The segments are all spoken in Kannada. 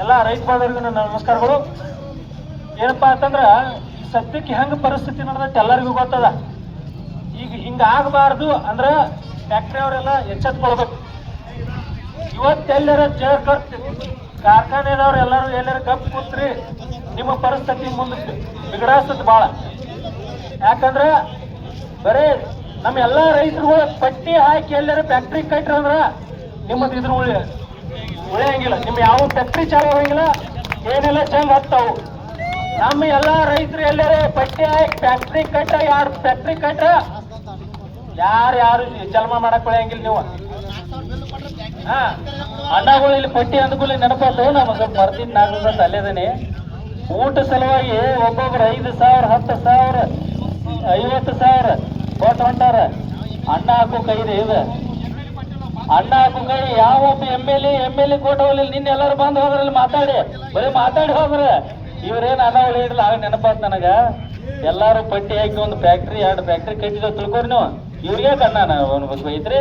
ಎಲ್ಲ ರೈತ ಬಾಂಧವರಿಗೆ ನನ್ನ ನಮಸ್ಕಾರಗಳು. ಏನಪ್ಪಾ ಅಂತಂದ್ರೆ, ಈ ಸದ್ಯಕ್ಕೆ ಹೆಂಗ ಪರಿಸ್ಥಿತಿ ನಡೆದೈತೆ ಎಲ್ಲರಿಗೂ ಗೊತ್ತದ. ಈಗ ಹಿಂಗ ಆಗಬಾರ್ದು ಅಂದ್ರೆ ಫ್ಯಾಕ್ಟ್ರಿ ಅವರೆಲ್ಲ ಎಚ್ಚೆತ್ಕೊಳ್ಬೇಕು. ಇವತ್ತೆಲ್ಲರ ಜಗತ್ ಕಾರ್ಖಾನೆದವ್ರು ಎಲ್ಲರೂ ಎಲ್ಲರ ಕಪ್ಪು ಕೂತ್ರಿ, ನಿಮ್ಮ ಪರಿಸ್ಥಿತಿ ಮುಂದೆ ಬಿಗಡಾಸದ್ ಭಾಳ ಯಾಕಂದ್ರೆ, ಬರೇ ನಮ್ಮ ಎಲ್ಲ ರೈತರುಗಳು ಪಟ್ಟಿ ಹಾಕಿ ಎಲ್ಲರೂ ಫ್ಯಾಕ್ಟ್ರಿ ಕಟ್ಟ್ರಿ ಅಂದ್ರೆ ನಿಮ್ಮದು ಇದ್ರ ಉಳಿ ಉಳಿಯಂಗಿಲ್ಲ ನಿಮ್ಮ ಯಾವ ಫ್ಯಾಕ್ಟ್ರಿ ಚಾಲು ಹೋಗಿಲ್ಲ ಏನೆಲ್ಲ ಚಂದ ಹತ್ತಾವು. ನಮ್ಮ ಎಲ್ಲ ರೈತರು ಎಲ್ಲರೇ ಪಟ್ಟಿ ಹಾಕಿ ಫ್ಯಾಕ್ಟ್ರಿ ಕಟ್ಟ, ಯಾರು ಫ್ಯಾಕ್ಟ್ರಿ ಕಟ್ಟ, ಯಾರು ಯಾರು ಜನ್ಮ ಮಾಡಕ್ ಉಳಿಯಂಗಿಲ್ಲ ನೀವು. ಅಣ್ಣಗಳು ಇಲ್ಲಿ ಪಟ್ಟಿ ಅಂದ್ಕೂಲಿ ನೆನಪಾತು ನಮ್ಮ ಸ್ವಲ್ಪ ಅಂತ ಅಲ್ಲೇದೇನೆ. ಊಟ ಸಲುವಾಗಿ ಒಬ್ಬೊಬ್ರು ಐದು ಸಾವಿರ, ಹತ್ತು ಸಾವಿರ, ಐವತ್ತು ಸಾವಿರ ಕೊಟ್ಟು ಹೊಂಟಾರ. ಅಣ್ಣ ಹಾಕೋ ಕೈದೆ ಇದು. ಅಣ್ಣ ಕುಂಗಾಯಿ ಕೈ ಯಾವ ಒಬ್ಬ M L A M L A ಕೊಟ್ಟು ಹೋಗ್ಲಿಲ್ಲ. ನಿನ್ನೆ ಎಲ್ಲರೂ ಬಂದು ಹೋದ್ರಲ್ಲಿ ಮಾತಾಡಿ. ಬರೀ ಮಾತಾಡಿ ಹೋದ್ರ ಇವ್ರೇನು ಹೇಳಿ ಹೇಳಿಲ್ಲ ಆಗ ನೆನಪಾತ್ ನನಗ. ಎಲ್ಲಾರು ಪಟ್ಟಿ ಹಾಕಿ ಒಂದು ಫ್ಯಾಕ್ಟ್ರಿ ಎರಡು ಫ್ಯಾಕ್ಟ್ರಿ ಕಟ್ಟಿದ ತಿಳ್ಕೊರಿ ನೀವು. ಇವ್ರಿಗೆ ಕಣ್ಣ ಐತ್ರಿ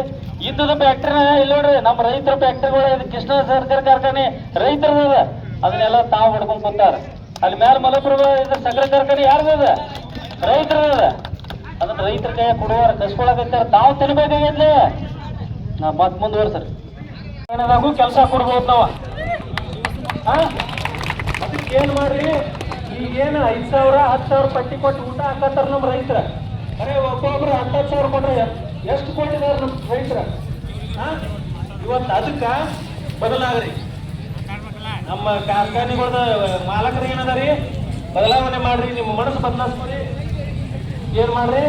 ಇದ್ದದ ಫ್ಯಾಕ್ಟ್ರಿನ ಇಲ್ಲ ನೋಡ್ರಿ, ನಮ್ಮ ರೈತರ ಫ್ಯಾಕ್ಟ್ರಿಗಳು ಇದು ಕೃಷ್ಣ ಸರ್ಕಾರ ಕಾರ್ಖಾನೆ, ರೈತರದ ಅದನ್ನೆಲ್ಲ ತಾವು ಹೊಡ್ಕೊಂಡ್ ಕೂತಾರ. ಅಲ್ಲಿ ಮೇಲೆ ಮಲಪ್ರಭಾ ಇದ್ರ ಸಕ್ಕರೆ ಕಾರ್ಖಾನೆ ಯಾರ್ದದ ರೈತರದ ಅದನ್ನ ರೈತರ ಕೈ ಕೊಡುವಾರ ಕಸ್ಕೊಳಕತ್ತಾರ ತಾವು ತಿನ್ಬೇಕಾಗೈತ್ಲೆ. ನಾ ಮತ್ ಮುಂದುವರ್ಸ್ರಿ ಏನದಾಗೂ ಕೆಲಸ ಕೊಡ್ಬೋದು ನಾವ. ಅದಕ್ಕೇನ್ ಅದಕ್ಕೆ ಏನ್ ಮಾಡ್ರಿ? ಈಗೇನು ಐದ್ ಸಾವಿರ, ಹತ್ತು ಸಾವಿರ ಪಟ್ಟಿ ಕೊಟ್ಟು ಊಟ ಹಾಕತ್ತಾರ ನಮ್ಮ ರೈತರ. ಅರೆ ಒಬ್ಬೊಬ್ರು ಹತ್ತತ್ತು ಸಾವಿರ ಕೊಟ್ರೆ ಎಷ್ಟು ಕೊಟ್ಟಿದ್ದಾರೆ ನಮ್ಮ ರೈತರ? ಇವತ್ತು ಅದಕ್ಕ ಬದಲಾಗ್ರಿ. ನಮ್ಮ ಕಾರ್ಖಾನೆಗಳ ಮಾಲಕರು ಏನದ ರೀ ಬದಲಾವಣೆ ಮಾಡ್ರಿ ನಿಮ್ಮ ಮನಸ್ಸು ಬದಲಾಯಿಸ್ಕೊಡಿ ಏನ್ ಮಾಡ್ರಿ?